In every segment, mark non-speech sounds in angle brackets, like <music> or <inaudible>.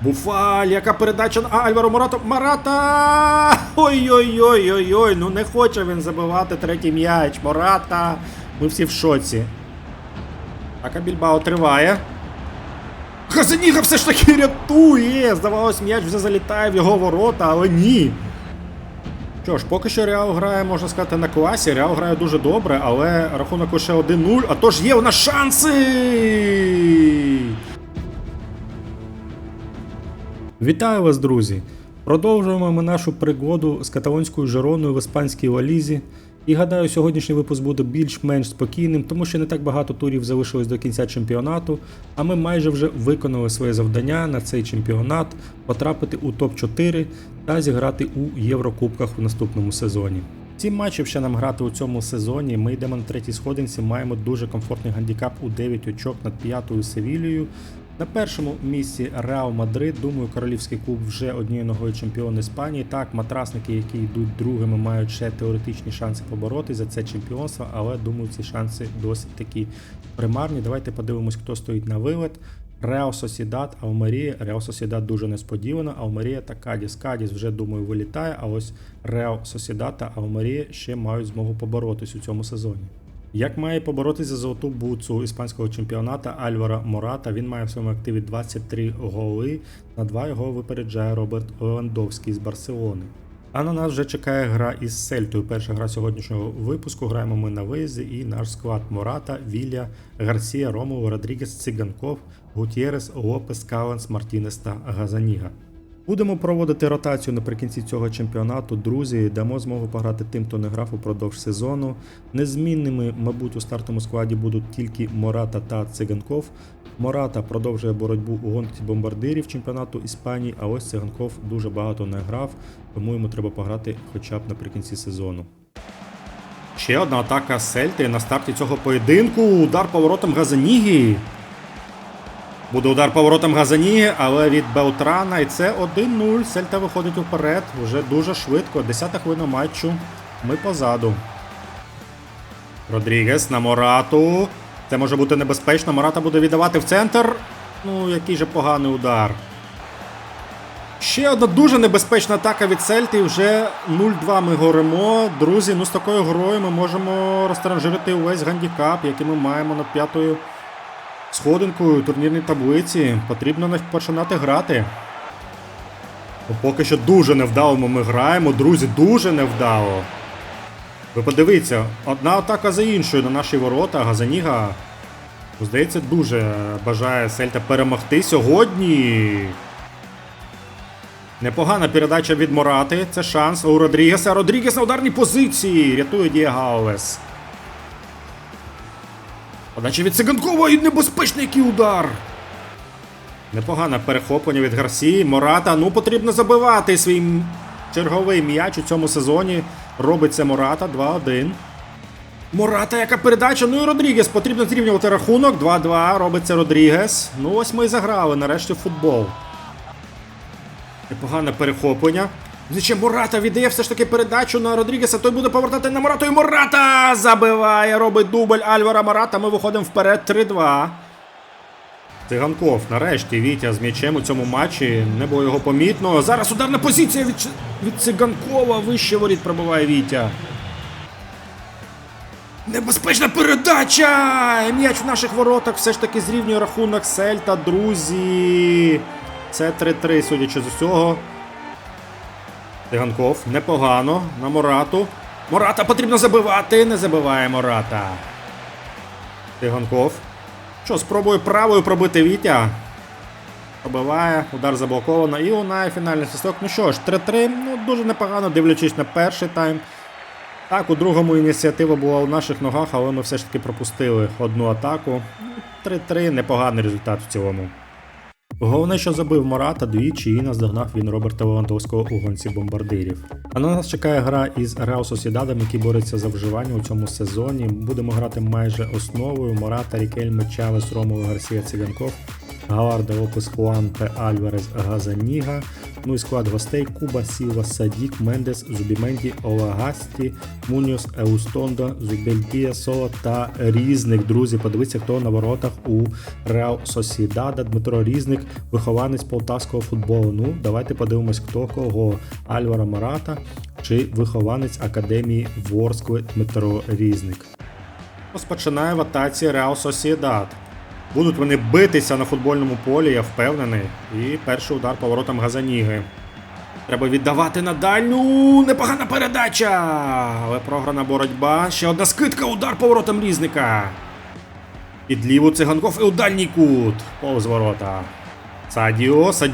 Буфаль, яка передача на Альваро Мората. Марата! Ой-ой-ой-ой-ой, ну не хоче він забивати третій м'яч. Мората. Ми всі в шоці. Ака Більбао триває. Газаніга все ж таки рятує! Здавалось, м'яч вже залітає в його ворота, але ні. Що ж, поки що Реал грає, можна сказати, на класі. Реал грає дуже добре, але рахунок лише 1-0. А тож є у нас шанси! Вітаю вас, друзі! Продовжуємо ми нашу пригоду з каталонською Жероною в іспанській Валізі. І гадаю, сьогоднішній випуск буде більш-менш спокійним, тому що не так багато турів залишилось до кінця чемпіонату, а ми майже вже виконали своє завдання на цей чемпіонат потрапити у топ-4 та зіграти у Єврокубках у наступному сезоні. Сім матчів ще нам грати у цьому сезоні. Ми йдемо на третій сходинці, маємо дуже комфортний гандікап у 9 очок над п'ятою Севілією. На першому місці Реал Мадрид. Думаю, королівський клуб вже однією ногою чемпіон Іспанії. Так, матрасники, які йдуть другими, мають ще теоретичні шанси побороти за це чемпіонство, але думаю, ці шанси досить такі примарні. Давайте подивимось, хто стоїть на вилет. Реал Сосідат, Алмарія. Реал Сосідат дуже несподівано. Алмарія та Кадіс. Кадіс вже думаю вилітає. А ось Реал Сосідат та Алмарія ще мають змогу поборотись у цьому сезоні. Як має поборотися за золоту буцу іспанського чемпіоната Альвара Мората, він має в своєму активі 23 голи. На два його випереджає Роберт Левандовський з Барселони. А на нас вже чекає гра із Сельтою. Перша гра сьогоднішнього випуску. Граємо ми на виїзді і наш склад Мората, Вілля, Гарсія, Ромов, Родрігес, Циганков, Гутєрес, Лопес, Каланс, Мартінес та Газаніга. Будемо проводити ротацію наприкінці цього чемпіонату. Друзі, дамо змогу пограти тим, хто не грав упродовж сезону. Незмінними, мабуть, у стартовому складі будуть тільки Мората та Циганков. Мората продовжує боротьбу у гонці бомбардирів чемпіонату Іспанії, а ось Циганков дуже багато не грав, тому йому треба пограти хоча б наприкінці сезону. Ще одна атака Сельти на старті цього поєдинку. Удар поворотом Газанігі. Буде удар поворотом Газаніги, але від Белтрана. І це 1-0. Сельта виходить уперед. Вже дуже швидко. 10 хвилина матчу. Ми позаду. Родрігес на Морату. Це може бути небезпечно. Мората буде віддавати в центр. Ну, який же поганий удар. Ще одна дуже небезпечна атака від Сельти. Вже 0-2 ми горимо. Друзі, ну з такою грою ми можемо розтранжирити увесь гандікап, який ми маємо над п'ятою сходинкою у турнірній таблиці. Потрібно починати грати. Поки що дуже невдало ми граємо, друзі, дуже невдало. Ви подивіться, одна атака за іншою на наші ворота, Газаніга. Здається, дуже бажає Сельта перемогти сьогодні. Непогана передача від Морати. Це шанс у Родрігеса. Родрігес на ударній позиції. Рятує Дієго Подача від Циганкова і небезпечний удар. Непогане перехоплення від Гарсії. Мората. Ну потрібно забивати свій черговий м'яч у цьому сезоні. Робить це Мората 2-1. Мората, яка передача? Ну і Родрігес. Потрібно зрівнювати рахунок. 2-2. Робить це Родрігес. Ну ось ми і заграли нарешті футбол. Непогане перехоплення. Зачем Мората віддає все ж таки передачу на Родрігеса. Той буде повертати на Морату. І Мората забиває. Робить дубль Альвара Мората. Ми виходимо вперед 3-2. Циганков, нарешті, Вітя з м'ячем у цьому матчі. Не було його помітно. Зараз ударна позиція від, від Циганкова. Вище воріт пробиває Вітя. Небезпечна передача! І М'яч в наших воротах все ж таки зрівнює рахунок Сельта, друзі. Це 3-3, судячи з усього. Циганков непогано на Морату. Мората потрібно забивати. Не забиває Мората. Циганков. Що, спробує правою пробити Вітя. Пробиває, удар заблоковано. І лунає фінальний свисток. Ну що ж, 3-3. Ну, дуже непогано, дивлячись на перший тайм. Так, у другому ініціатива була у наших ногах, але ми все ж таки пропустили одну атаку. Ну, 3-3, непоганий результат в цілому. Головне, що забив Марата двічі і наздогнав він Роберта Левандовського у гонці бомбардирів. А на нас чекає гра із Реал Сосідадом, які борються за вживання у цьому сезоні. Будемо грати майже основою Мората, Рікельме, Чалес, Ромова, Гарсія, Циганков. Гаварда, Лопес Хуанте, Альварес Газаніга. Ну і склад гостей Куба, Сілва, Садік, Мендес, Зубіменді, Олагасті, Муніос, Еустондо, Зубельдія, Соло та Різник. Друзі, подивіться, хто на воротах у Реал Сосідада. Дмитро Різник, вихованець полтавського футболу. Ну, давайте подивимось, хто кого. Альвара Марата чи вихованець Академії Ворскли Дмитро Різник. Розпочинає в атаці Реал Сосідад. Будуть вони битися на футбольному полі, я впевнений. І перший удар поворотом Газаніги. Треба віддавати на дальню. Непогана передача. Але програна боротьба. Ще одна скидка, удар поворотом різника. Під ліву циганков і у дальній кут. Повз ворота. Садіо. Сад...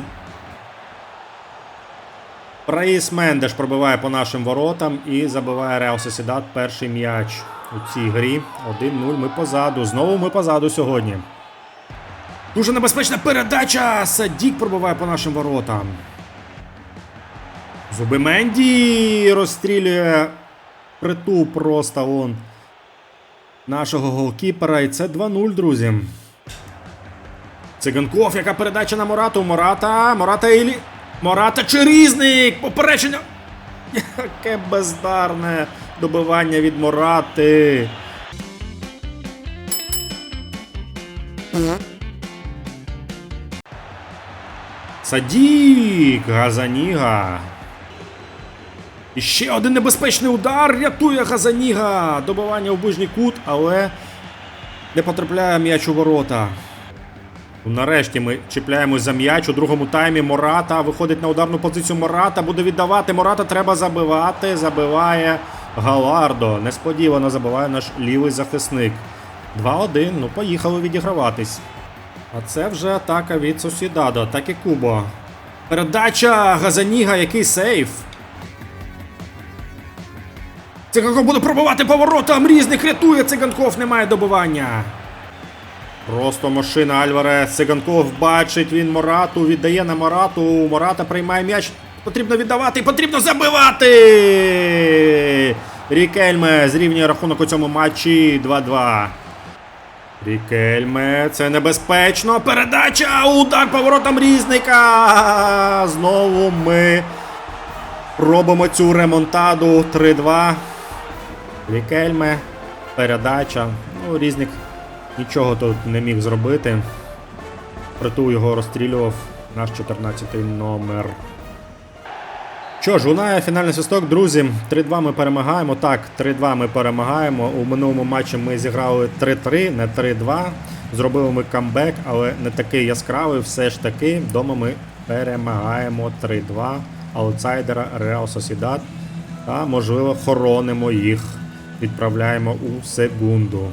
Праїс Мендеш пробиває по нашим воротам і забиває Реал Сосідат перший м'яч у цій грі. 1-0. Ми позаду. Знову ми позаду сьогодні. Дуже небезпечна передача. Садік пробиває по нашим воротам. Зубименді розстрілює притул просто он нашого голкіпера. І це 2-0, друзі. Циганков, яка передача на Морату. Мората. Мората Ілі. Мората чи різник! Попередження. Яке бездарне добивання від Морати. Садік! Газаніга. І ще один небезпечний удар. Рятує Газаніга. Добивання в ближній кут, але не потрапляє м'яч у ворота. Ну, Нарешті ми чіпляємось за м'яч у другому таймі. Мората виходить на ударну позицію. Мората буде віддавати. Мората треба забивати. Забиває Галардо. Несподівано забиває наш лівий захисник. 2-1. Ну, поїхали відіграватись. А це вже атака від Сосідадо. Так і Кубо. Передача Газаніга, який сейф. Циганков буде пробивати поворотом. Різник рятує. Циганков немає добивання. Просто машина Альварес. Циганков бачить він Морату, віддає на Морату. Мората приймає м'яч. Потрібно віддавати, потрібно забивати. Рікельме зрівнює рахунок у цьому матчі 2-2. Рікельме, це небезпечно. Передача! Удар поворотом різника. Знову ми робимо цю ремонтаду 3-2. Рікельме. Передача. Ну, різник нічого тут не міг зробити. Притул його розстрілював наш 14-й номер. Що ж, лунає фінальний свисток, друзі. 3-2 ми перемагаємо. Так, 3-2 ми перемагаємо. У минулому матчі ми зіграли 3-3, не 3-2. Зробили ми камбек, але не такий яскравий. Все ж таки, вдома ми перемагаємо 3-2 аутсайдера Реал Сосідат. Та, можливо, хоронимо їх. Відправляємо у секунду.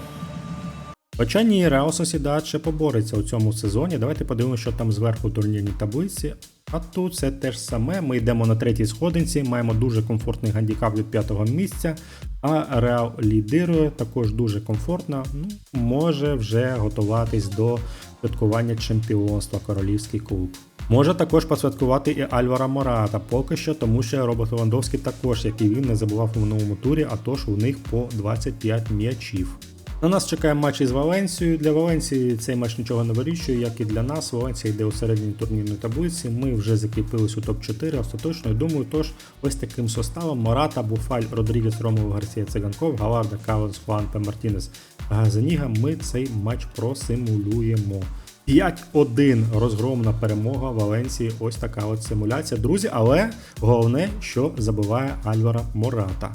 Хоча ні, Реал Сосідат ще побореться у цьому сезоні. Давайте подивимося, що там зверху у турнірній таблиці. А тут це те ж саме. Ми йдемо на третій сходинці, маємо дуже комфортний гандікап від п'ятого місця. А Реал лідирує також дуже комфортно. Ну, може вже готуватись до святкування чемпіонства королівський клуб. Може також посвяткувати і Альвара Мората поки що, тому що Роберт Левандовський також, як і він, не забував у минулому турі, а тож у них по 25 м'ячів. На нас чекає матч із Валенсією. Для Валенсії цей матч нічого не вирішує, як і для нас. Валенсія йде у середній турнірної таблиці. Ми вже закріпились у топ-4 остаточно. І думаю, тож ось таким составом Мората, Буфаль, Родрігес, Ромов, Гарсія, Циганков, Галарда, Каленс, Хуанпе, Мартінес, Газаніга. Ми цей матч просимулюємо. 5-1 розгромна перемога Валенсії. Ось така от симуляція, друзі. Але головне, що забиває Альвара Мората.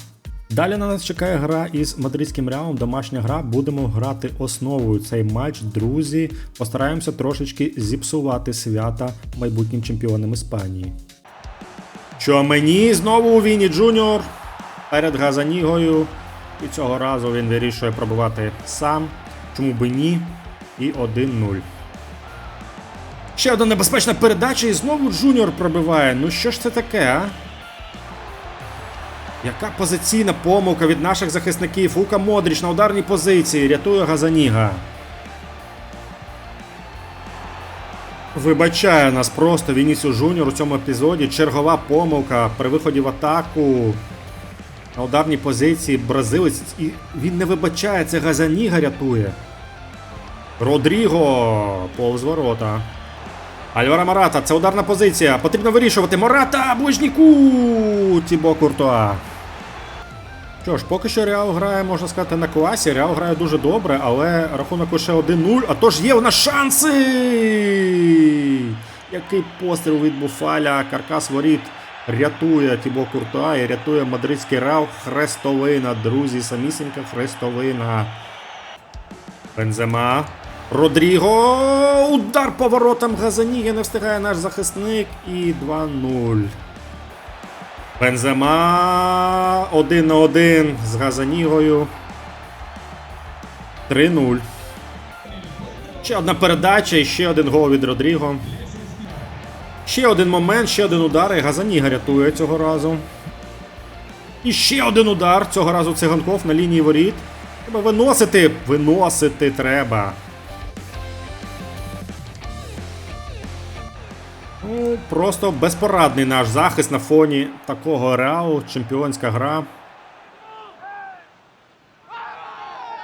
Далі на нас чекає гра із мадридським реалом. Домашня гра. Будемо грати основою цей матч. Друзі, постараємося трошечки зіпсувати свята майбутнім чемпіонам Іспанії. Що мені знову у Віні Джуніор перед Газанігою. І цього разу він вирішує пробувати сам. Чому би ні? І 1-0. Ще одна небезпечна передача, і знову Джуніор пробиває. Ну що ж це таке, а? Яка позиційна помилка від наших захисників? Лука Модріч на ударній позиції. Рятує Газаніга. Вибачає нас просто Вінісіо Жуніор у цьому епізоді. Чергова помилка при виході в атаку. На ударній позиції бразилець. І він не вибачає, це Газаніга рятує. Родріго повз ворота. Альвара Марата, це ударна позиція. Потрібно вирішувати. Марата, ближніку! Тібо Куртуа. Що ж, поки що Реал грає, можна сказати, на класі. Реал грає дуже добре, але рахунок лише 1-0. А тож є у нас шанси! Який постріл від Буфаля. Каркас воріт рятує Тібо Куртуа і рятує мадридський Реал. Хрестовина, друзі, самісінька хрестовина. Бензема. Родріго. Удар поворотом Газаніги не встигає наш захисник. І 2-0. Бензема. Один на один з Газанігою. 3-0. Ще одна передача і ще один гол від Родріго. Ще один момент, ще один удар. І Газаніга рятує цього разу. І ще один удар. Цього разу циганков на лінії воріт. Треба виносити. Виносити треба. Просто безпорадний наш захист на фоні такого реалу. Чемпіонська гра.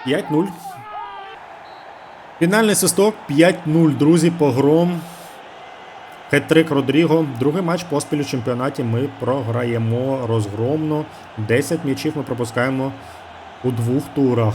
5-0. Фінальний свисток 5-0, друзі, погром. Хет-трик Родріго. Другий матч поспіль у чемпіонаті ми програємо розгромно. 10 м'ячів ми пропускаємо у двох турах.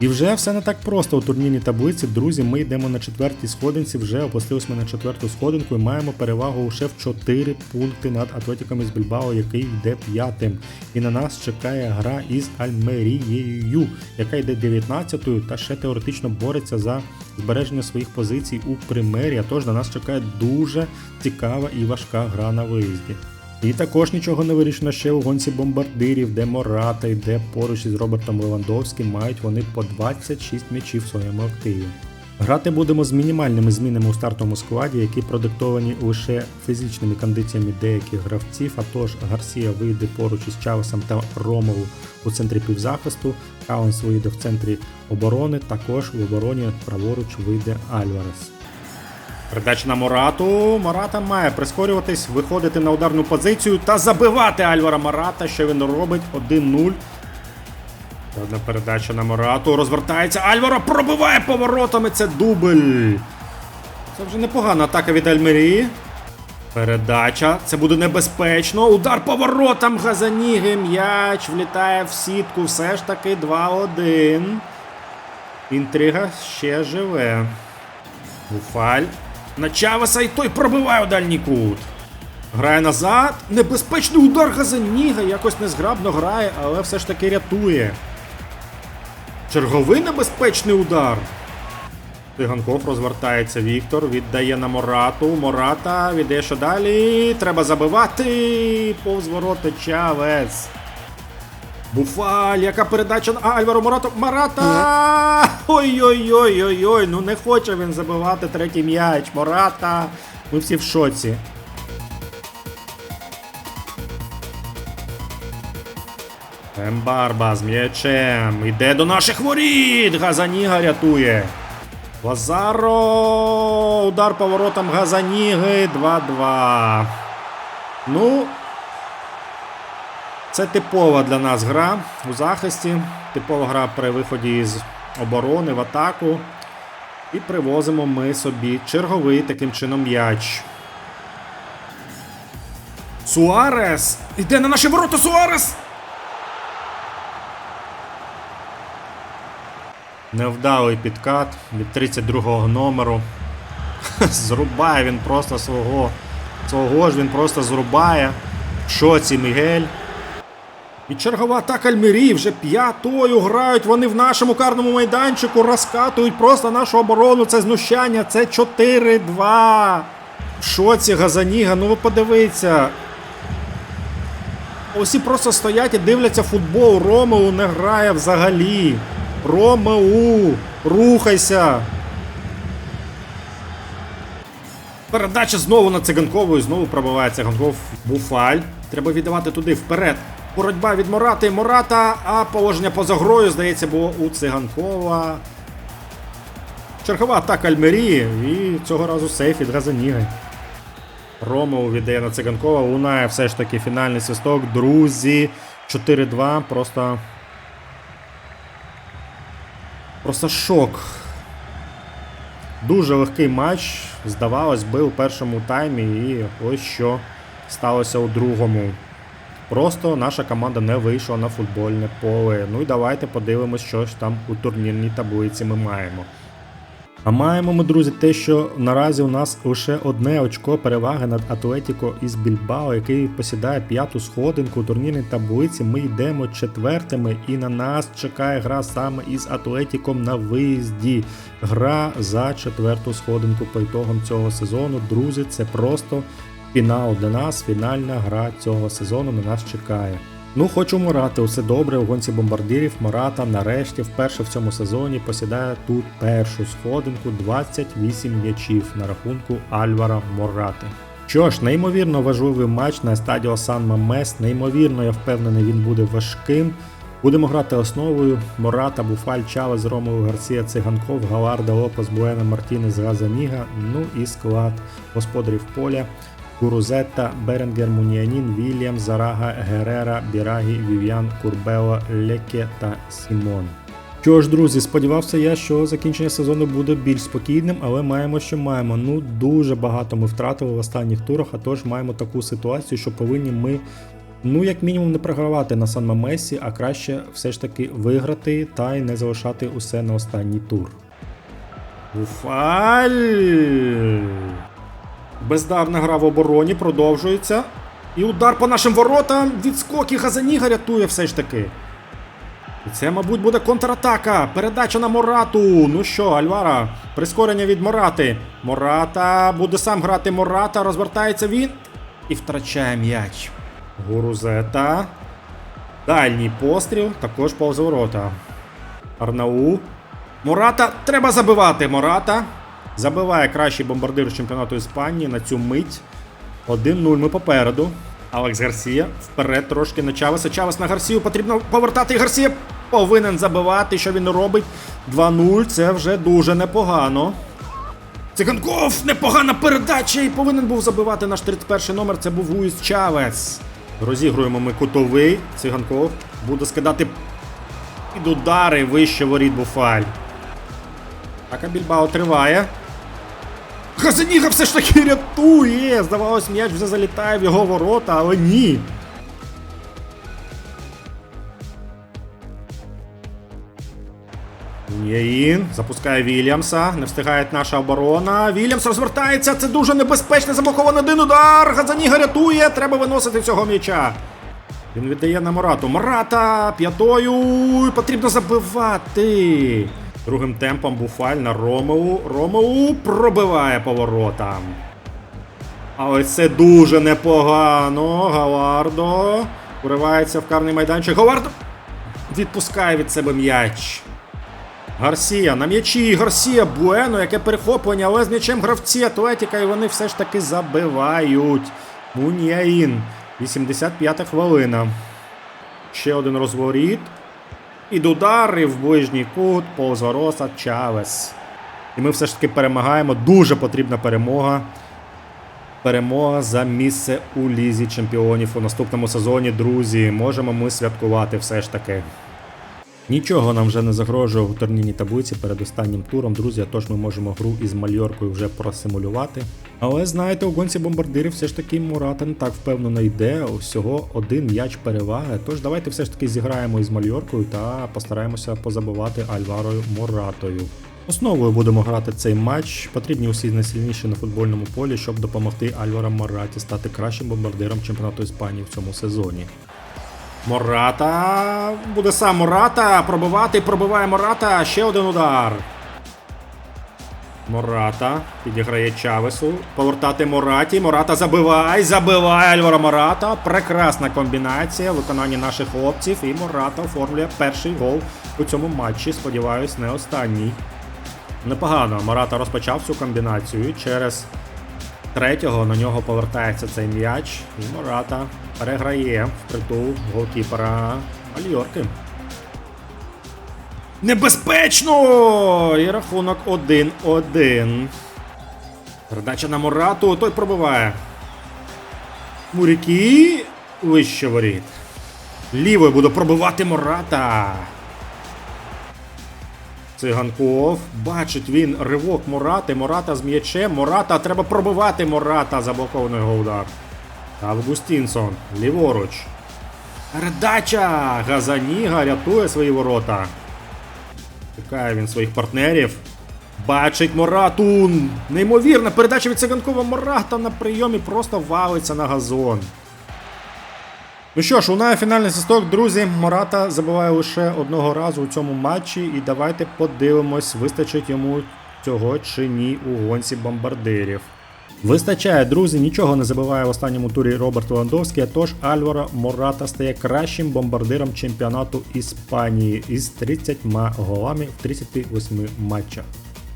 І вже все не так просто у турнірній таблиці. Друзі, ми йдемо на четвертій сходинці, вже опустились ми на четверту сходинку і маємо перевагу лише в 4 пункти над Атлетиком із Більбао, який йде п'ятим. І на нас чекає гра із Альмерією, яка йде 19-ю та ще теоретично бореться за збереження своїх позицій у примері. А тож на нас чекає дуже цікава і важка гра на виїзді. І також нічого не вирішено ще у гонці бомбардирів, де Мората йде поруч із Робертом Левандовським, мають вони по 26 м'ячів в своєму активі. Грати будемо з мінімальними змінами у стартовому складі, які продиктовані лише фізичними кондиціями деяких гравців. А тож Гарсія вийде поруч із Чавесом та Ромову у центрі півзахисту. Каунс вийде в центрі оборони. Також в обороні праворуч вийде Альварес. Передача на Морату. Мората має прискорюватись, виходити на ударну позицію та забивати Альвара Марата. Що він робить? 1-0. Одна передача на Морату. Розвертається. Альваро пробиває поворотами. Це дубль. Це вже непогана атака від Альмерії. Передача. Це буде небезпечно. Удар поворотом Газаніги. М'яч влітає в сітку. Все ж таки 2-1. Інтрига ще живе. Буфаль. На Чавеса і той пробиває у дальній кут. Грає назад. Небезпечний удар Газаніга. Якось незграбно грає, але все ж таки рятує. Черговий небезпечний удар. Тиганков розвертається Віктор, віддає на Морату. Мората віддає що далі. Треба забивати. Повз ворота Чавес. Буфаль, яка передача на Альваро Морато. Марата! Ой-ой-ой-ой-ой. Ну не хоче він забивати третій м'яч. Мората. Ми всі в шоці. Ембарба з м'ячем. Іде до наших воріт. Газаніга рятує. Лазаро. Удар поворотом Газаніги. 2-2. Ну. Це типова для нас гра у захисті. Типова гра при виході з оборони в атаку. І привозимо ми собі черговий таким чином м'яч. Суарес! Іде на наші ворота Суарес! Невдалий підкат від 32-го номеру. <laughs> Зрубає він просто свого. Свого ж він просто зрубає. В шоці Мігель. І чергова атака Альмірі вже п'ятою грають вони в нашому карному майданчику, розкатують просто нашу оборону. Це знущання, це 4-2. В шоці Газаніга, ну ви подивіться. Усі просто стоять і дивляться футбол. Ромеу не грає взагалі. Ромеу, рухайся. Передача знову на циганкову і знову пробиває циганков. Буфаль. Треба віддавати туди вперед. Боротьба від Морати. Мората, а положення поза грою, здається, було у циганкова. Чергова атака Альмерії і цього разу сейф від Газаніги. Ромеу віддає на циганкова. Лунає все ж таки фінальний свисток. Друзі. 4-2. Просто. Просто шок. Дуже легкий матч, здавалось би, у першому таймі, і ось що сталося у другому. Просто наша команда не вийшла на футбольне поле. Ну і давайте подивимось, що ж там у турнірній таблиці ми маємо. А маємо ми, друзі, те, що наразі у нас лише одне очко переваги над Атлетіко із Більбао, який посідає п'яту сходинку у турнірній таблиці. Ми йдемо четвертими, і на нас чекає гра саме із Атлетіком на виїзді. Гра за четверту сходинку по ітогам цього сезону. Друзі, це просто фінал для нас. Фінальна гра цього сезону на нас чекає. Ну, хочу Морати, усе добре у гонці бомбардирів. Мората нарешті вперше в цьому сезоні посідає тут першу сходинку 28 м'ячів на рахунку Альвара Морати. Що ж, неймовірно важливий матч на стадіо Сан Мамес. Неймовірно, я впевнений, він буде важким. Будемо грати основою Мората, Буфаль, Чавес, Ромео Гарсія, Циганков, Галарда, Лопес, Буена, Мартінес, Газаніга. Ну і склад господарів поля. Гурузетта, Беренгер, Муніанін, Вільям, Зарага, Герера, Бірагі, Вів'ян, Курбела, Леке та Сімон. Що ж, друзі, сподівався я, що закінчення сезону буде більш спокійним, але маємо, що маємо. Ну, дуже багато ми втратили в останніх турах, а тож маємо таку ситуацію, що повинні ми, ну, як мінімум, не програвати на Сан Мамесі, а краще все ж таки виграти та й не залишати усе на останній тур. Уфаль! Бездарна гра в обороні продовжується. І удар по нашим воротам. Відскок і Газаніга рятує все ж таки. І це, мабуть, буде контратака. Передача на Морату. Ну що, Альвара, прискорення від Морати. Мората буде сам грати Мората. Розвертається він і втрачає м'яч. Гурузета. Дальній постріл. Також повз ворота. Арнау. Мората. Треба забивати. Мората. Забиває кращий бомбардир чемпіонату Іспанії на цю мить. 1-0 ми попереду. Алекс Гарсія вперед трошки на Чавеса. Чавес на Гарсію потрібно повертати. Гарсія повинен забивати. Що він робить? 2-0. Це вже дуже непогано. Циганков! Непогана передача і повинен був забивати наш 31 номер. Це був Луїс Чавес. Розігруємо ми кутовий. Циганков буде скидати під удари вище воріт Буфаль. Атака Більбао триває. Газаніга все ж таки рятує! Здавалось, м'яч вже залітає в його ворота, але ні. Ніїн запускає Вільямса. Не встигає наша оборона. Вільямс розвертається. Це дуже небезпечно. Заблокований один удар. Газаніга рятує. Треба виносити цього м'яча. Він віддає на Морату. Мората п'ятою. Потрібно забивати. Другим темпом Буфаль на Ромеу. Ромеу пробиває поворотам. Але це дуже непогано. Галардо. Уривається в карний майданчик. Галардо відпускає від себе м'яч. Гарсія на м'ячі. Гарсія Буено, яке перехоплення, але з м'ячем гравці Атлетіка, і вони все ж таки забивають. Муніаїн. 85-та хвилина. Ще один розворіт. Під удари в ближній кут повз ворота Чавес. І ми все ж таки перемагаємо. Дуже потрібна перемога. Перемога за місце у Лізі Чемпіонів у наступному сезоні, друзі. Можемо ми святкувати все ж таки. Нічого нам вже не загрожує у турнірній таблиці перед останнім туром, друзі. Тож ми можемо гру із Мальоркою вже просимулювати. Але знаєте, у гонці бомбардирів все ж таки Мурата так впевнено йде. Всього один м'яч переваги. Тож давайте все ж таки зіграємо із Мальоркою та постараємося позабивати Альварою Моратою. Основою будемо грати цей матч. Потрібні усі найсильніші на футбольному полі, щоб допомогти Альвара Мораті стати кращим бомбардиром чемпіонату Іспанії в цьому сезоні. Мората. Буде сам Мората. Пробивати. Пробиває Мората. Ще один удар. Мората. Підіграє Чавесу. Повертати Мораті. Мората забиває. Забиває Альвара Мората. Прекрасна комбінація. Виконання наших хлопців. І Мората оформлює перший гол у цьому матчі. Сподіваюсь, не останній. Непогано. Мората розпочав цю комбінацію. Через третього на нього повертається цей м'яч. І Мората переграє впритул голкіпера Альорки. Небезпечно! І рахунок 1-1. Передача на Морату, той пробиває. Мурікі вище воріт. Лівою буде пробивати Мората. Циганков. Бачить він ривок Морати. Мората з м'ячем. Мората треба пробивати Мората. Заблокований його удар. Августінсон. Ліворуч. Передача! Газаніга рятує свої ворота. Чекає він своїх партнерів. Бачить Морату. Неймовірна передача від Циганкова Мората на прийомі просто валиться на газон. Ну що ж, лунає фінальний свисток, друзі. Мората забиває лише одного разу у цьому матчі, і давайте подивимось, вистачить йому цього чи ні у гонці бомбардирів. Вистачає, друзі, нічого не забиває в останньому турі Роберт Левандовський, тож Альваро Мората стає кращим бомбардиром чемпіонату Іспанії із 30 голами в 38 матчах.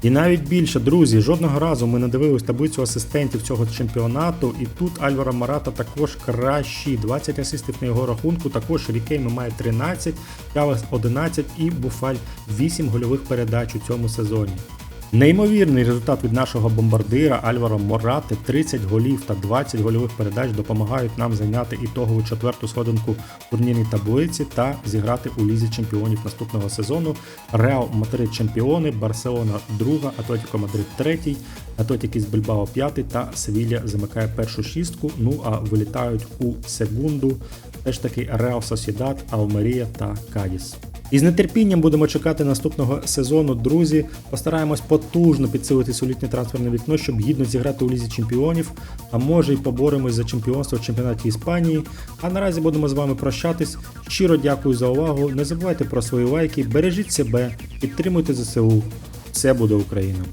І навіть більше, друзі, жодного разу ми не дивились таблицю асистентів цього чемпіонату, і тут Альвара Марата також кращий. 20 асистів на його рахунку, також Рікейми має 13, Явес 11 і Буфаль 8 гольових передач у цьому сезоні. Неймовірний результат від нашого бомбардира Альваро Морати 30 голів та 20 гольових передач допомагають нам зайняти ітогову четверту сходинку в турнірній таблиці та зіграти у лізі чемпіонів наступного сезону. Реал Мадрид чемпіони, Барселона друга, Атлетіко Мадрид третій, Атлетік із Більбао п'ятий та Севілля замикає першу шістку. Ну а вилітають у секунду теж таки Реал Сосідат, Алмерія та Кадіс. І з нетерпінням будемо чекати наступного сезону, друзі. Постараємось потужно підсилити солітнє трансферне вікно, щоб гідно зіграти у лізі чемпіонів, а може й поборемось за чемпіонство в чемпіонаті Іспанії. А наразі будемо з вами прощатись. Щиро дякую за увагу. Не забувайте про свої лайки, бережіть себе, підтримуйте ЗСУ. Все буде Україна!